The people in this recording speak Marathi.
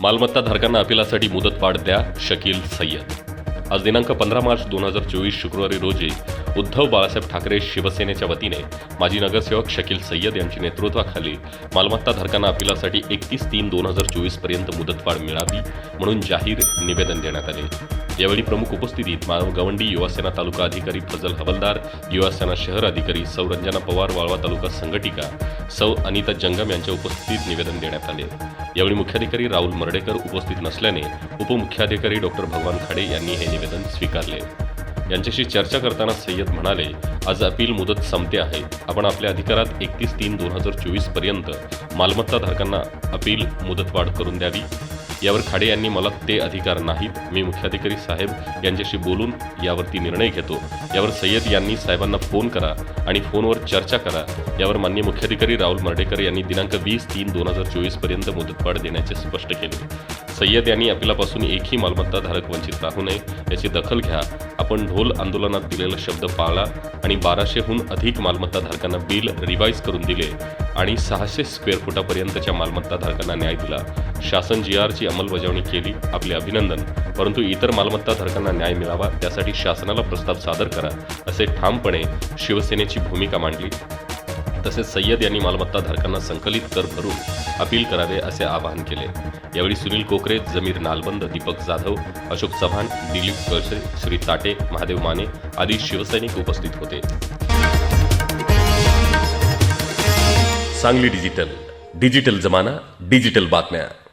मालमत्ता धारकांना अपिलासाठी मुदतवाढ द्या शकील सय्यद. आज दिनांक पंधरा मार्च दोन हजार चोवीस शुक्रवारी रोजी उद्धव बाळासाहेब ठाकरे शिवसेनेच्या वतीने माजी नगरसेवक शकील सय्यद यांच्या नेतृत्वाखाली मालमत्ता धारकांना अपिलासाठी एकतीस तीन दोन हजार चोवीसपर्यंत मुदतवाढ मिळावी म्हणून जाहीर निवेदन देण्यात आले. यावेळी प्रमुख उपस्थितीत मानव गवंडी युवासेना तालुका अधिकारी फजल हवलदार युवासेना शहर अधिकारी सौरंजना पवार वाळवा तालुका संघटिका सौ अनिता जंगम यांच्या उपस्थितीत निवेदन देण्यात आले. यावेळी मुख्याधिकारी राहुल मर्डेकर उपस्थित नसल्याने उपमुख्याधिकारी डॉक्टर भगवान खाडे यांनी हे निवेदन स्वीकारले. यांच्याशी चर्चा करताना सय्यद म्हणाले आज अपील मुदत संपते आहे. आपण आपल्या अधिकारात एकतीस तीन दोन हजार चोवीसपर्यंत मालमत्ता धारकांना अपील मुदतवाढ करून द्यावी. यावर खाडे यांनी मला ते अधिकार नाहीत. मी मुख्याधिकारी साहेब यांच्याशी बोलून यावरती निर्णय घेतो. यावर सय्यद यांनी साहेबांना फोन करा आणि फोनवर चर्चा करा. यावर मान्य मुख्याधिकारी राहुल मर्डेकर यांनी दिनांक वीस तीन दोन हजार चोवीसपर्यंत मुदतवाढ देण्याचे स्पष्ट केले. सय्यद यांनी अपिलापासून एकही मालमत्ता धारक वंचित राहू नये याची दखल घ्या. आपण ढोल आंदोलनात दिलेला शब्द पाळला आणि बाराशेहून अधिक मालमत्ता धारकांना बिल रिवाईज करून दिले आणि सहाशे स्क्वेअर फुटापर्यंतच्या मालमत्ता धारकांना न्याय दिला. शासन जी आरची अंमलबजावणी केली आपले अभिनंदन. परंतु इतर मालमत्ता धारकांना न्याय मिळावा त्यासाठी शासनाला प्रस्ताव सादर करा असे ठामपणे शिवसेनेची भूमिका मांडली. तसेच सय्यद यांनी मालमत्ता धारकांना संकलित कर भरून अपील करावे असे आवाहन केले. यावेळी सुनील कोकरे जमीर नालबंद दीपक जाधव अशोक चव्हाण दिलीप कळसे श्री ताटे महादेव माने आदी शिवसैनिक उपस्थित होते. सांगली डिजिटल. डिजिटल जमाना डिजिटल बातम्या.